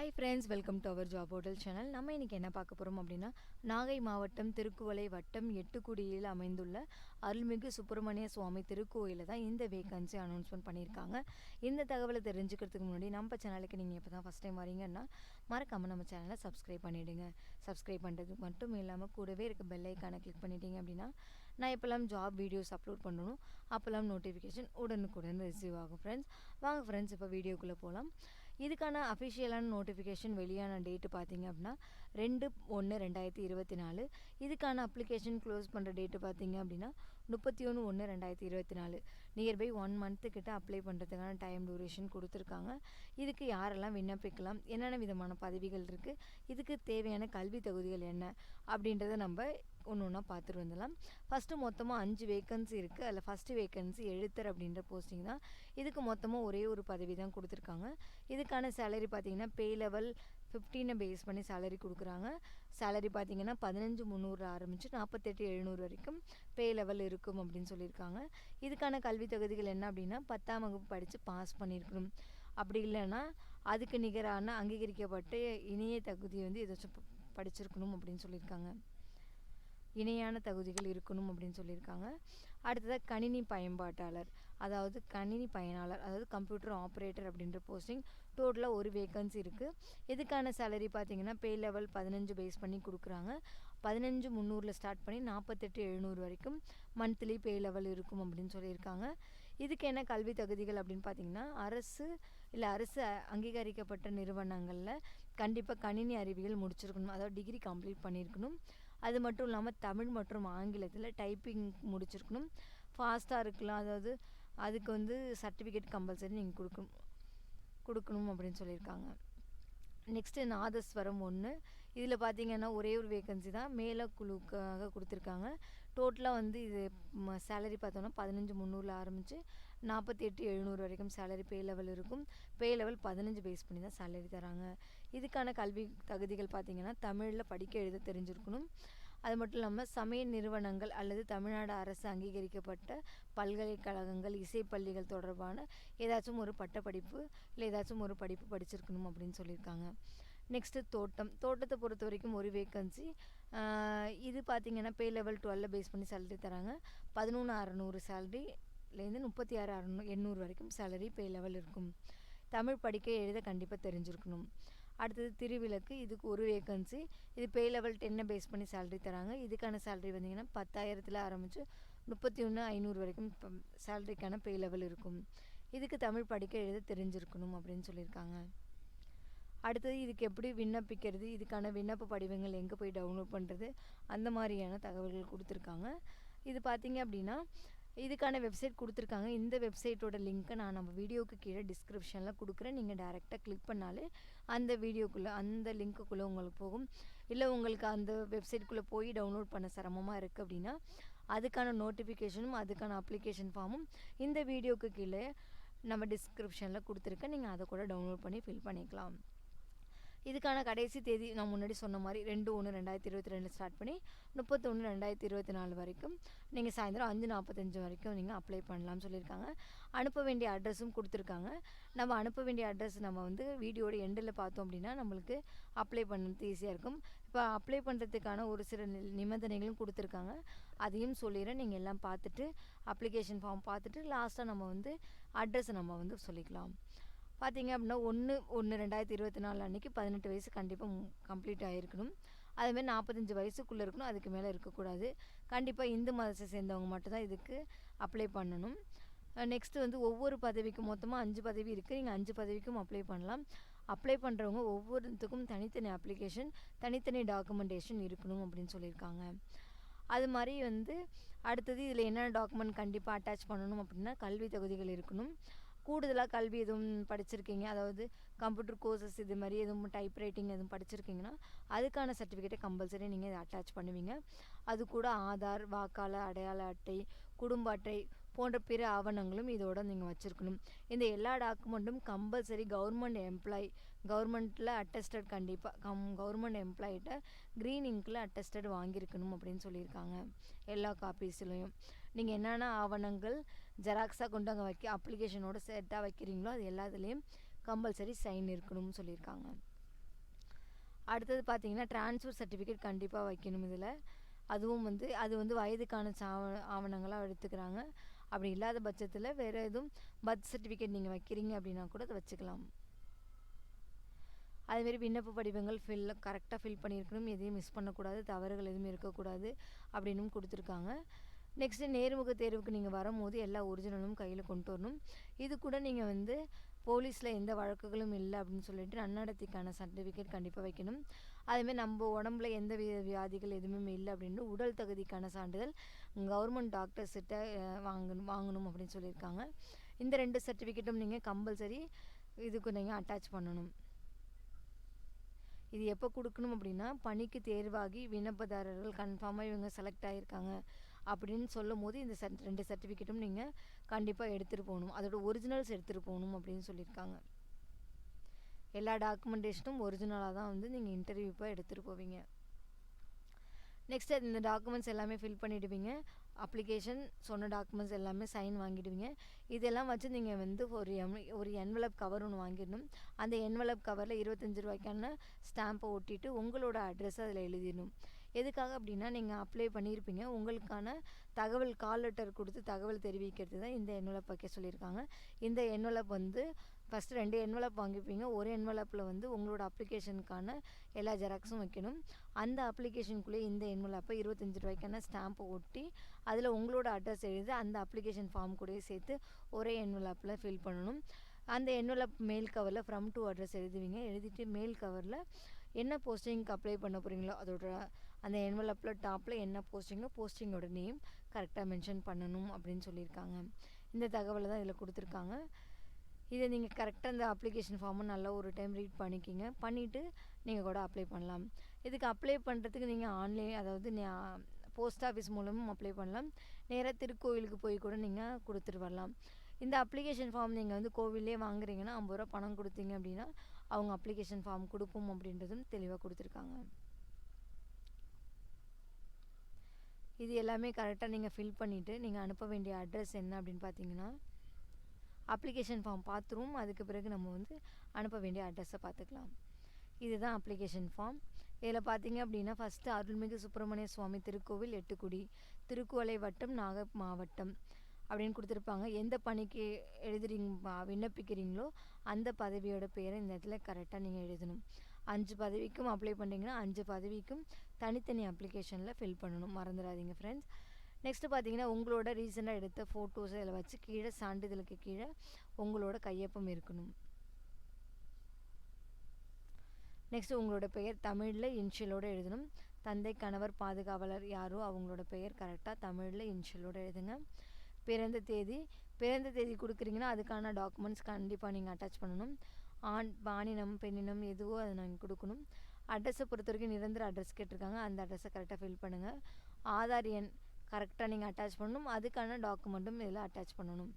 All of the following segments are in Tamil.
Hi friends welcome to our job hotel channel நம்ம இன்றைக்கி என்ன பார்க்க போகிறோம் அப்படின்னா நாகை மாவட்டம் திருக்குவளை வட்டம் எட்டுக்குடியில் அமைந்துள்ள அருள்மிகு சுப்பிரமணிய சுவாமி திருக்கோயிலில் தான் இந்த வேகன்சி அனௌன்ஸ்மெண்ட் பண்ணியிருக்காங்க. இந்த தகவலை தெரிஞ்சுக்கிறதுக்கு முன்னாடி நம்ம சேனலுக்கு நீங்கள் இப்போ தான் ஃபஸ்ட் டைம் வரீங்கன்னா மறக்காமல் நம்ம சேனலை சப்ஸ்கிரைப் பண்ணிவிடுங்க சப்ஸ்கிரைப் பண்ணுறதுக்கு மட்டும் இல்லாமல் கூடவே இருக்க பெல் ஐக்கானை கிளிக் பண்ணிட்டீங்க அப்படின்னா நான் இப்போல்லாம் ஜாப் வீடியோஸ் அப்லோட் பண்ணணும். அப்போல்லாம் நோட்டிஃபிகேஷன் உடனுக்குடன் ரிசீவ் ஆகும் ஃப்ரெண்ட்ஸ் வாங்க ஃப்ரெண்ட்ஸ் இப்போ வீடியோக்குள்ளே போகலாம் இதுக்கான அஃபிஷியலான நோட்டிஃபிகேஷன் வெளியான டேட்டு பார்த்தீங்க அப்படின்னா ரெண்டு ஒன்று ரெண்டாயிரத்தி இருபத்தி நாலு. இதுக்கான அப்ளிகேஷன் க்ளோஸ் பண்ணுற டேட்டு பார்த்தீங்க அப்படின்னா முப்பத்தி ஒன்று ஒன்று ரெண்டாயிரத்தி இருபத்தி நாலு. நியர்பை ஒன் மந்த்து கிட்ட அப்ளை பண்ணுறதுக்கான டைம் டூரேஷன் கொடுத்துருக்காங்க. இதுக்கு யாரெல்லாம் விண்ணப்பிக்கலாம்? என்னென்ன விதமான பதவிகள் இருக்குது இதுக்கு தேவையான கல்வி தகுதிகள் என்ன? அப்படின்றத நம்ம ஒன்று ஒன்றா பார்த்துட்டு வந்துடலாம். ஃபஸ்ட்டு மொத்தமாக அஞ்சு வேக்கன்சி இருக்குது அதில் ஃபஸ்ட்டு வேக்கன்சி எழுத்தர் அப்படின்ற போஸ்டிங் தான். இதுக்கு மொத்தமாக ஒரே ஒரு பதவி தான் கொடுத்துருக்காங்க. இதுக்கான சேலரி பார்த்திங்கன்னா பே லெவல் ஃபிஃப்டீனை பேஸ் பண்ணி சேலரி கொடுக்குறாங்க. சேலரி பார்த்திங்கன்னா பதினஞ்சு முந்நூறு ஆரம்பித்து நாற்பத்தெட்டு எழுநூறு வரைக்கும் பே லெவல் இருக்கும் அப்படின்னு சொல்லியிருக்காங்க. இதுக்கான கல்வி தகுதிகள் என்ன அப்படின்னா பத்தாம் வகுப்பு படித்து பாஸ் பண்ணியிருக்கணும். அப்படி இல்லைன்னா அதுக்கு நிகரான அங்கீகரிக்கப்பட்ட இணைய தகுதி வந்து ஏதாச்சும் படிச்சிருக்கணும் அப்படின்னு சொல்லியிருக்காங்க. இணையான தகுதிகள் இருக்கணும் அப்படின்னு சொல்லியிருக்காங்க. அடுத்ததாக கணினி பயன்பாட்டாளர். அதாவது கணினி பயனாளர் அதாவது கம்ப்யூட்டர் ஆப்ரேட்டர் அப்படின்ற போஸ்டிங் டோட்டலாக ஒரு வேக்கன்சி இருக்குது இதுக்கான சேலரி பார்த்தீங்கன்னா பே லெவல் பதினஞ்சு பேஸ் பண்ணி கொடுக்குறாங்க. பதினஞ்சு முந்நூறில் ஸ்டார்ட் பண்ணி நாற்பத்தெட்டு எழுநூறு வரைக்கும் மந்த்லி பே லெவல் இருக்கும் அப்படின்னு சொல்லியிருக்காங்க. இதுக்கு என்ன கல்வி தகுதிகள் அப்படின்னு பார்த்தீங்கன்னா அரசு இல்லை அரசு அங்கீகரிக்கப்பட்ட நிறுவனங்களில் கண்டிப்பாக கணினி அறிவியல் முடிச்சிருக்கணும். அதாவது டிகிரி கம்ப்ளீட் பண்ணியிருக்கணும் அது மட்டும் இல்லாமல் தமிழ் மற்றும் ஆங்கிலத்தில் டைப்பிங் முடிச்சிருக்கணும். ஃபாஸ்ட்டாக இருக்கலாம். அதாவது அதுக்கு வந்து சர்டிஃபிகேட் கம்பல்சரி நீங்கள் கொடுக்கணும் கொடுக்கணும் அப்படின்னு சொல்லியிருக்காங்க. நெக்ஸ்ட்டு நாதஸ்வரம் ஒன்று இதில் பார்த்தீங்கன்னா ஒரே ஒரு வேக்கன்சி தான். மேலே குழுக்காக கொடுத்துருக்காங்க. டோட்டலாக வந்து இது சேலரி பார்த்தோன்னா பதினஞ்சு முந்நூறில் ஆரம்பித்து நாற்பத்தி எட்டு எழுநூறு வரைக்கும் சேலரி பே லெவல் இருக்கும். பே லெவல் பதினஞ்சு பேஸ் பண்ணி தான் சேலரி தராங்க. இதுக்கான கல்வி தகுதிகள் பார்த்திங்கன்னா தமிழில் படிக்க எழுத தெரிஞ்சிருக்கணும். அது மட்டும் இல்லாமல் சமய நிறுவனங்கள் அல்லது தமிழ்நாடு அரசு அங்கீகரிக்கப்பட்ட பல்கலைக்கழகங்கள் இசைப்பள்ளிகள் தொடர்பான ஏதாச்சும் ஒரு பட்டப்படிப்பு இல்லை ஏதாச்சும் ஒரு படிப்பு படிச்சிருக்கணும் அப்படின்னு சொல்லியிருக்காங்க. நெக்ஸ்ட்டு தோட்டம். தோட்டத்தை பொறுத்த வரைக்கும் ஒரு வேக்கன்சி இது பார்த்திங்கன்னா பே லெவல் டுவெல்ல பேஸ் பண்ணி சேலரி தராங்க. பதினொன்று அறநூறு சேலரிலேருந்து முப்பத்தி ஆறு அறநூறு எண்ணூறு வரைக்கும் சேலரி பே லெவல் இருக்கும். தமிழ் படிக்க எழுத கண்டிப்பாக தெரிஞ்சிருக்கணும். அடுத்தது திருவிளக்கு இதுக்கு ஒரு வேக்கன்சி இது பே லெவல் டென்னை பேஸ் பண்ணி சேலரி தராங்க. இதுக்கான சேலரி வந்தீங்கன்னா பத்தாயிரத்தில் ஆரம்பித்து முப்பத்தி ஒன்று ஐநூறு வரைக்கும் சேலரிக்கான பே லெவல் இருக்கும். இதுக்கு தமிழ் படிக்க எழுத தெரிஞ்சிருக்கணும் அப்படின்னு சொல்லியிருக்காங்க. அடுத்தது இதுக்கு எப்படி விண்ணப்பிக்கிறது? இதுக்கான விண்ணப்ப படிவங்கள் எங்கே போய் டவுன்லோட் பண்ணுறது அந்த மாதிரியான தகவல்கள் கொடுத்துருக்காங்க. இது பார்த்தீங்க அப்படின்னா இதுக்கான வெப்சைட் கொடுத்துருக்காங்க. இந்த வெப்சைட்டோட லிங்க்கை நான் நம்ம வீடியோவுக்கு கீழே டிஸ்கிரிப்ஷனில் கொடுக்குறேன். நீங்கள் டேரெக்டாக கிளிக் பண்ணாலே அந்த வீடியோக்குள்ளே அந்த லிங்க்குள்ளே உங்களுக்கு போகும். இல்லை உங்களுக்கு அந்த வெப்சைட்குள்ளே போய் டவுன்லோட் பண்ண சிரமமாக இருக்குது அப்படின்னா அதுக்கான நோட்டிஃபிகேஷனும் அதுக்கான அப்ளிகேஷன் ஃபார்மும் இந்த வீடியோவுக்கு கீழே நம்ம டிஸ்கிரிப்ஷனில் கொடுத்துருக்கேன். நீங்கள் அதை கூட டவுன்லோட் பண்ணி ஃபில் பண்ணிக்கலாம். இதுக்கான கடைசி தேதி நான் முன்னாடி சொன்ன மாதிரி ரெண்டு ஒன்று ரெண்டாயிரத்தி இருபத்தி ரெண்டு ஸ்டார்ட் பண்ணி முப்பத்தொன்று ரெண்டாயிரத்தி இருபத்தி நாலு வரைக்கும் நீங்கள் சாயந்தரம் அஞ்சு நாற்பத்தஞ்சு வரைக்கும் நீங்கள் அப்ளை பண்ணலாம்னு சொல்லியிருக்காங்க. அனுப்ப வேண்டிய அட்ரஸும் கொடுத்துருக்காங்க. நம்ம அனுப்ப வேண்டிய அட்ரஸ் நம்ம வந்து வீடியோட எண்டில் பார்த்தோம் அப்படின்னா நம்மளுக்கு அப்ளை பண்ணுறது ஈஸியாக இருக்கும். இப்போ அப்ளை பண்ணுறதுக்கான ஒரு சில நிபந்தனைகளும் கொடுத்துருக்காங்க. அதையும் சொல்லிடுறேன். நீங்கள் எல்லாம் பார்த்துட்டு அப்ளிகேஷன் ஃபார்ம் பார்த்துட்டு லாஸ்ட்டாக நம்ம வந்து அட்ரஸை நம்ம வந்து சொல்லிக்கலாம். பார்த்தீங்க அப்படின்னா ஒன்று ஒன்று ரெண்டாயிரத்தி இருபத்தி நாலு அன்றைக்கி பதினெட்டு வயசு கண்டிப்பாக கம்ப்ளீட் ஆகிருக்கணும் அதுமாரி நாற்பத்தஞ்சு வயசுக்குள்ளே இருக்கணும் அதுக்கு மேலே இருக்கக்கூடாது. கண்டிப்பாக இந்து மதத்தை சேர்ந்தவங்க மட்டும்தான் இதுக்கு அப்ளை பண்ணணும். நெக்ஸ்ட்டு வந்து ஒவ்வொரு பதவிக்கும் மொத்தமாக அஞ்சு பதவி இருக்குது நீங்கள் அஞ்சு பதவிக்கும் அப்ளை பண்ணலாம். அப்ளை பண்ணுறவங்க ஒவ்வொருத்துக்கும் தனித்தனி அப்ளிகேஷன் தனித்தனி டாக்குமெண்டேஷன் இருக்கணும் அப்படின்னு சொல்லியிருக்காங்க. அது மாதிரி வந்து அடுத்தது இதில் என்னென்ன டாக்குமெண்ட் கண்டிப்பாக அட்டாச் பண்ணணும் அப்படின்னா கல்வி தகுதிகள் இருக்கணும். கூடுதலாக கல்வி எதுவும் படிச்சிருக்கீங்க? அதாவது கம்ப்யூட்டர் கோர்சஸ் இது மாதிரி எதுவும் டைப் ரைட்டிங் எதுவும் படிச்சிருக்கீங்கன்னா அதுக்கான சர்டிஃபிகேட்டை கம்பல்சரி நீங்கள் அட்டாச் பண்ணுவீங்க. அது கூட ஆதார் வாக்காளர் அடையாள அட்டை குடும்ப அட்டை போன்ற பிற ஆவணங்களும் இதோட நீங்கள் வச்சுருக்கணும். இந்த எல்லா டாக்குமெண்ட்டும் கம்பல்சரி கவர்மெண்ட் எம்ப்ளாய் கவர்மெண்ட்டில் அட்டஸ்டட் கண்டிப்பாக கம் கவர்மெண்ட் எம்ப்ளாயிட்ட க்ரீன் இங்கில் அட்டஸ்டட் வாங்கியிருக்கணும் அப்படின்னு சொல்லியிருக்காங்க. எல்லா காப்பீஸ்லையும் நீங்கள் என்னென்ன ஆவணங்கள் ஜெராக்ஸாக கொண்டு அங்கே வைக்க அப்ளிகேஷனோட செட்டாக வைக்கிறீங்களோ அது எல்லாத்துலேயும் கம்பல்சரி சைன் இருக்கணும்னு சொல்லியிருக்காங்க. அடுத்தது பார்த்தீங்கன்னா ட்ரான்ஸ்ஃபர் சர்டிஃபிகேட் கண்டிப்பாக வைக்கணும் இதில். அதுவும் வந்து அது வந்து வயதுக்கான சாவ ஆவணங்களாக எடுத்துக்கிறாங்க. அப்படி இல்லாத பட்சத்தில் வேறு எதுவும் பர்த் சர்டிஃபிகேட் நீங்கள் வைக்கிறீங்க அப்படின்னா கூட அதை வச்சுக்கலாம். அதுமாரி விண்ணப்ப படிவங்கள் ஃபில் கரெக்டாக ஃபில் பண்ணியிருக்கணும். எதையும் மிஸ் பண்ணக்கூடாது தவறுகள் எதுவும் இருக்கக்கூடாது அப்படின்னும் கொடுத்துருக்காங்க. நெக்ஸ்ட்டு நேர்முக தேர்வுக்கு நீங்கள் வரும்போது எல்லா ஒரிஜினலும் கையில் கொண்டு வரணும். இது கூட நீங்கள் வந்து போலீஸில் எந்த வழக்குகளும் இல்லை அப்படின்னு சொல்லிட்டு நன்னடத்திக்கான சர்டிஃபிகேட் கண்டிப்பாக வைக்கணும். அதுமாரி நம்ம உடம்புல எந்த வித வியாதிகள் எதுவுமே இல்லை அப்படின்னு உடல் தகுதிக்கான சான்றிதழ் கவர்மெண்ட் டாக்டர்ஸ்கிட்ட வாங்கணும் வாங்கணும் அப்படின்னு சொல்லியிருக்காங்க. இந்த ரெண்டு சர்டிஃபிகேட்டும் நீங்கள் கம்பல்சரி இதுக்கு நீங்கள் அட்டாச் பண்ணணும். இது எப்போ கொடுக்கணும் அப்படின்னா பணிக்கு தேர்வாகி விண்ணப்பதாரர்கள் கன்ஃபார்மாக இவங்க செலக்ட் ஆகியிருக்காங்க அப்படின்னு சொல்லும் போது இந்த சர்ட் ரெண்டு சர்டிஃபிகேட்டும் நீங்கள் கண்டிப்பாக எடுத்துகிட்டு போகணும். அதோட ஒரிஜினல்ஸ் எடுத்துகிட்டு போகணும் அப்படின்னு சொல்லியிருக்காங்க. எல்லா டாக்குமெண்டேஷனும் ஒரிஜினலாக தான் வந்து நீங்கள் இன்டர்வியூப்பாக எடுத்துகிட்டு போவீங்க. நெக்ஸ்ட் இந்த டாக்குமெண்ட்ஸ் எல்லாமே ஃபில் பண்ணிவிடுவீங்க அப்ளிகேஷன் சொன்ன டாக்குமெண்ட்ஸ் எல்லாமே சைன் வாங்கிடுவீங்க. இதெல்லாம் வச்சு நீங்கள் வந்து ஒரு எம் ஒரு என்வலப் கவர் ஒன்று வாங்கிடணும். அந்த என்வலப் கவரில் இருபத்தஞ்சி ரூபாய்க்கான ஸ்டாம்பை ஒட்டிட்டு உங்களோட அட்ரஸ் அதில் எழுதிடணும். எதுக்காக அப்படின்னா நீங்கள் அப்ளை பண்ணியிருப்பீங்க. உங்களுக்கான தகவல் கால் லெட்டர் கொடுத்து தகவல் தெரிவிக்கிறது தான் இந்த என்வலப் வைக்க சொல்லியிருக்காங்க. இந்த என்வலப் வந்து ஃபஸ்ட்டு ரெண்டு என்வலப் வாங்கிப்பீங்க. ஒரு என்வலப்பில் வந்து உங்களோட அப்ளிகேஷனுக்கான எல்லா ஜெராக்ஸும் வைக்கணும். அந்த அப்ளிகேஷனுக்குள்ளே இந்த என்வலப்பை இருபத்தஞ்சி ரூபாய்க்கான ஸ்டாம்பை ஒட்டி அதில் உங்களோட அட்ரஸ் எழுதி அந்த அப்ளிகேஷன் ஃபார்ம் கூடயே சேர்த்து ஒரே என்வலப்பில் ஃபில் பண்ணணும். அந்த என்வலப் மெயில் கவரில் ஃப்ரம் டு அட்ரஸ் எழுதுவீங்க. எழுதிட்டு மெயில் கவரில் என்ன போஸ்டிங்க்கு அப்ளை பண்ண போகிறீங்களோ அதோட அந்த என்வலப்பில் டாப்பில் என்ன போஸ்டிங்கோ போஸ்டிங்கோட நேம் கரெக்டாக மென்ஷன் பண்ணணும் அப்படின்னு சொல்லியிருக்காங்க. இந்த தகவலை தான் இதில் கொடுத்துருக்காங்க. இதை நீங்கள் கரெக்டாக இந்த அப்ளிகேஷன் ஃபார்மை நல்லா ஒரு டைம் ரீட் பண்ணிக்கிங்க. பண்ணிவிட்டு நீங்கள் கூட அப்ளை பண்ணலாம். இதுக்கு அப்ளை பண்ணுறதுக்கு நீங்கள் ஆன்லைன் அதாவது போஸ்ட் ஆஃபீஸ் மூலமும் அப்ளை பண்ணலாம். நேராக திருக்கோயிலுக்கு போய் கூட நீங்கள் கொடுத்துட்டு வரலாம். இந்த அப்ளிகேஷன் ஃபார்ம் நீங்கள் வந்து கோவிலே வாங்குறீங்கன்னா ஐம்பது ரூபா பணம் கொடுத்தீங்க அப்படின்னா அவங்க அப்ளிகேஷன் ஃபார்ம் கொடுப்போம் அப்படின்றதும் தெளிவாக கொடுத்துருக்காங்க. இது எல்லாமே கரெக்டாக நீங்கள் ஃபில் பண்ணிவிட்டு நீங்கள் அனுப்ப வேண்டிய அட்ரஸ் என்ன அப்படின்னு பார்த்தீங்கன்னா அப்ளிகேஷன் ஃபார்ம் பார்த்துருவோம் அதுக்கு பிறகு நம்ம வந்து அனுப்ப வேண்டிய அட்ரஸை பார்த்துக்கலாம் இதுதான் அப்ளிகேஷன் ஃபார்ம் இதில் பார்த்தீங்க அப்படின்னா ஃபஸ்ட்டு அருள்மிகு சுப்பிரமணிய சுவாமி திருக்கோவில் எட்டுக்குடி திருக்குவளை வட்டம் நாக மாவட்டம் அப்படின்னு கொடுத்துருப்பாங்க. எந்த பணிக்கு எழுதுறீங்க விண்ணப்பிக்கிறீங்களோ அந்த பதவியோட பேரை இந்த இடத்துல கரெக்டாக நீங்கள் எழுதணும். அஞ்சு பதவிக்கும் அப்ளை பண்ணிங்கன்னா அஞ்சு பதவிக்கும் தனித்தனி அப்ளிகேஷனில் ஃபில் பண்ணணும். மறந்துடாதீங்க ஃப்ரெண்ட்ஸ் நெக்ஸ்ட்டு பார்த்தீங்கன்னா உங்களோட ரீசெண்டாக எடுத்த ஃபோட்டோஸ் இதில் வச்சு கீழே சான்றிதழுக்கு கீழே உங்களோட கையொப்பம் இருக்கணும். நெக்ஸ்ட் உங்களோட பெயர் தமிழில் இன்ஷியலோடு எழுதணும். தந்தை கணவர் பாதுகாவலர் யாரோ அவங்களோட பெயர் கரெக்டாக தமிழில் இன்ஷியலோடு எழுதுங்க. பிறந்த தேதி பிறந்த தேதி கொடுக்குறீங்கன்னா அதுக்கான டாக்குமெண்ட்ஸ் கண்டிப்பாக நீங்கள் அட்டாச் பண்ணணும். ஆண் பாணினம் பெண்ணினம் எதுவோ அதை நாங்கள் கொடுக்கணும். அட்ரஸை பொறுத்த வரைக்கும் நிரந்தர அட்ரஸ் கேட்டிருக்காங்க. அந்த அட்ரஸை கரெக்டாக ஃபில் பண்ணுங்கள் ஆதார் எண் கரெக்டாக நீங்கள் அட்டாச் பண்ணணும். அதுக்கான டாக்குமெண்ட்டும் இதில் அட்டாச் பண்ணணும்.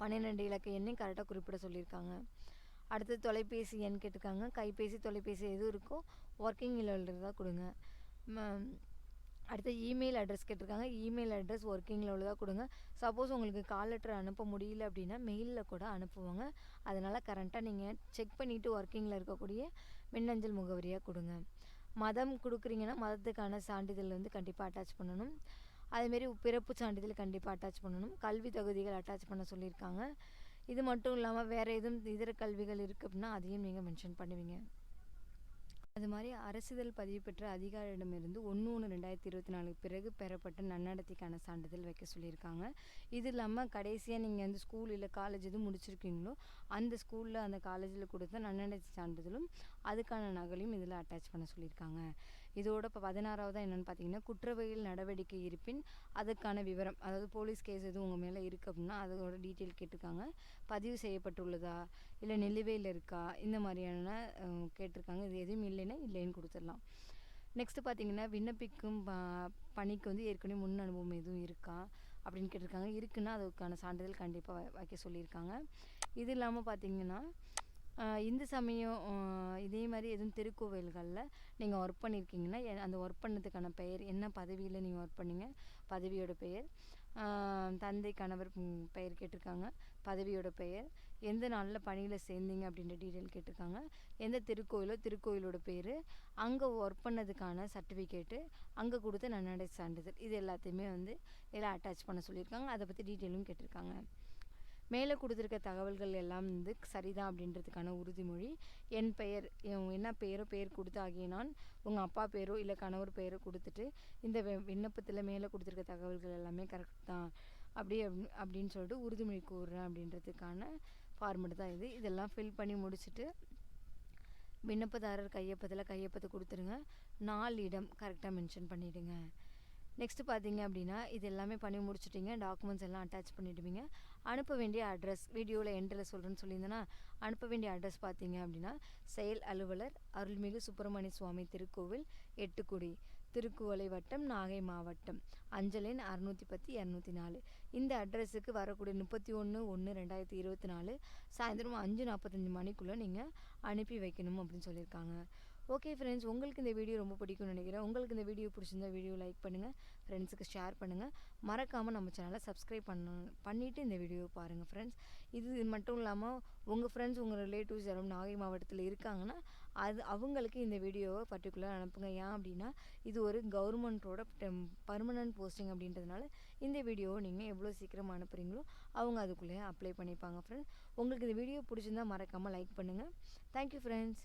பன்னிரெண்டு இலக்க எண்ணையும் கரெக்டாக குறிப்பிட சொல்லியிருக்காங்க. அடுத்து தொலைபேசி எண் கேட்டிருக்காங்க. கைபேசி தொலைபேசி எதுவும் இருக்கோ ஒர்க்கிங் லெவலில் தான் கொடுங்க. அடுத்து இமெயில் அட்ரஸ் கேட்டிருக்காங்க. இமெயில் அட்ரஸ் ஒர்க்கிங்கில் உள்ளதாக கொடுங்க. சப்போஸ் உங்களுக்கு கால் லெட்டர் அனுப்ப முடியல அப்படின்னா மெயிலில் கூட அனுப்புவாங்க. அதனால் கரண்ட்டாக நீங்கள் செக் பண்ணிவிட்டு ஒர்க்கிங்கில் இருக்கக்கூடிய மின்னஞ்சல் முகவரியாக கொடுங்க. மதம் கொடுக்குறீங்கன்னா மதத்துக்கான சான்றிதழ் வந்து கண்டிப்பாக அட்டாச் பண்ணணும். அதேமாரி பிறப்பு சான்றிதழ் கண்டிப்பாக அட்டாச் பண்ணணும். கல்வி தகுதிகள் அட்டாச் பண்ண சொல்லியிருக்காங்க. இது மட்டும் இல்லாமல் வேறு எதுவும் இதர கல்விகள் இருக்குது அப்படின்னா அதையும் நீங்கள் மென்ஷன் பண்ணுவீங்க. அது மாதிரி அரசிதழ் பதிவு பெற்ற அதிகாரியிடமிருந்து ஒன்று ஒன்று ரெண்டாயிரத்தி இருபத்தி நாலுக்கு பிறகு பெறப்பட்ட நன்னடத்தைக்கான சான்றிதழ் வைக்க சொல்லியிருக்காங்க. இது இல்லாமல் கடைசியாக நீங்கள் வந்து ஸ்கூல் இல்லை காலேஜ் எதுவும் முடிச்சிருக்கீங்களோ அந்த ஸ்கூலில் அந்த காலேஜில் கொடுத்த நன்னடத்தை சான்றிதழும் அதுக்கான நகலையும் இதில் அட்டாச் பண்ண சொல்லியிருக்காங்க. இதோட இப்போ பதினாறாவது என்னென்னு பார்த்தீங்கன்னா குற்றவியல் நடவடிக்கை இருப்பின் அதுக்கான விவரம் அதாவது போலீஸ் கேஸ் எதுவும் உங்கள் மேலே இருக்குது அப்படின்னா அதோட டீட்டெயில் கேட்டிருக்காங்க. பதிவு செய்யப்பட்டுள்ளதா? இல்லை நிலுவையில் இருக்கா? இந்த மாதிரியான கேட்டிருக்காங்க. இது எதுவும் இல்லைன்னா இல்லைன்னு கொடுத்துடலாம். நெக்ஸ்ட்டு பார்த்தீங்கன்னா விண்ணப்பிக்கும் பணிக்கு வந்து ஏற்கனவே முன் அனுபவம் எதுவும் இருக்கா? அப்படின்னு கேட்டிருக்காங்க. இருக்குன்னா அதுக்கான சான்றிதழ் கண்டிப்பாக வைக்க சொல்லியிருக்காங்க. இது இல்லாமல் பார்த்தீங்கன்னா இந்து சமயம் இதே மாதிரி எதுவும் திருக்கோவில்களில் நீங்கள் ஒர்க் பண்ணியிருக்கீங்கன்னா அந்த ஒர்க் பண்ணதுக்கான பெயர் என்ன பதவியில் நீங்கள் ஒர்க் பண்ணீங்க? பதவியோட பெயர். தந்தை கணவர் பெயர் கேட்டிருக்காங்க. பதவியோட பெயர். எந்த நாளில் பணியில் சேர்ந்தீங்க அப்படின்ற டீட்டெயில் கேட்டிருக்காங்க. எந்த திருக்கோயிலோ திருக்கோயிலோட பேர். அங்கே ஒர்க் பண்ணதுக்கான சர்டிஃபிகேட்டு அங்கே கொடுத்த நன்னடை சான்றிதழ். இது எல்லாத்தையுமே வந்து எல்லாம் அட்டாச் பண்ண சொல்லியிருக்காங்க. அதை பற்றி டீட்டெயிலும் கேட்டிருக்காங்க. மேலே கொடுத்துருக்க தகவல்கள் எல்லாம் வந்து சரிதான் அப்படின்றதுக்கான உறுதிமொழி. என் பெயர் என்ன பெயரோ பெயர் கொடுத்து ஆகிய நான் உங்கள் அப்பா பேரோ இல்லை கணவர் பெயரோ கொடுத்துட்டு இந்த விண்ணப்பத்தில் மேலே கொடுத்துருக்க தகவல்கள் எல்லாமே கரெக்ட் தான். அப்படி அப்படி- அப்படின்னு சொல்லிட்டு உறுதிமொழி கூறுறேன் அப்படின்றதுக்கான ஃபார்மெட் தான் இது. இதெல்லாம் ஃபில் பண்ணி முடிச்சுட்டு விண்ணப்பதாரர் கையொப்பத்தில் கையொப்பத்தை கொடுத்துருங்க. நாலு இடம் கரெக்டாக மென்ஷன் பண்ணிவிடுங்க நெக்ஸ்ட்டு பார்த்தீங்க அப்படின்னா இது எல்லாமே பண்ணி முடிச்சுட்டிங்க. டாக்குமெண்ட்ஸ் எல்லாம் அட்டாச் பண்ணிவிடுவீங்க அனுப்ப வேண்டிய அட்ரஸ் வீடியோவில் எண்டில் சொல்கிறேன்னு சொல்லியிருந்தேன்னா அனுப்ப வேண்டிய அட்ரஸ் பார்த்தீங்க அப்படின்னா செயல் அலுவலர் அருள்மிகு சுப்பிரமணிய சுவாமி திருக்கோவில் எட்டுக்குடி திருக்குவளை வட்டம் நாகை மாவட்டம் அஞ்சலின் அறுநூற்றி பத்து இரநூத்தி நாலு. இந்த அட்ரஸுக்கு வரக்கூடிய முப்பத்தி ஒன்று ஒன்று ரெண்டாயிரத்தி இருபத்தி நாலு சாயந்தரம் அஞ்சு நாற்பத்தஞ்சு மணிக்குள்ளே நீங்கள் அனுப்பி வைக்கணும் அப்படின்னு சொல்லியிருக்காங்க. ஓகே ஃப்ரெண்ட்ஸ் உங்களுக்கு இந்த வீடியோ ரொம்ப பிடிக்கும்னு நினைக்கிறேன். உங்களுக்கு இந்த வீடியோ பிடிச்சிருந்தா வீடியோ லைக் பண்ணுங்கள் ஃப்ரெண்ட்ஸுக்கு ஷேர் பண்ணுங்கள் மறக்காமல் நம்ம சேனலை சப்ஸ்கிரைப் பண்ண பண்ணிவிட்டு இந்த வீடியோ பாருங்கள் ஃப்ரெண்ட்ஸ் இது மட்டும் இல்லாமல் உங்கள் ஃப்ரெண்ட்ஸ் உங்கள் ரிலேட்டிவ்ஸ் யாரும் நாகை மாவட்டத்தில் இருக்காங்கன்னா அது அவங்களுக்கு இந்த வீடியோவை பர்டிகுலராக அனுப்புங்க. ஏன் அப்படின்னா இது ஒரு கவர்மெண்ட்டோட பர்மனன்ட் போஸ்டிங் அப்படின்றதுனால இந்த வீடியோவை நீங்கள் எவ்வளோ சீக்கிரமாக அனுப்புகிறீங்களோ அவங்க அதுக்குள்ளேயே அப்ளை பண்ணிப்பாங்க ஃப்ரெண்ட்ஸ் உங்களுக்கு இந்த வீடியோ பிடிச்சிருந்தா மறக்காமல் லைக் பண்ணுங்கள் தேங்க்யூ ஃப்ரெண்ட்ஸ்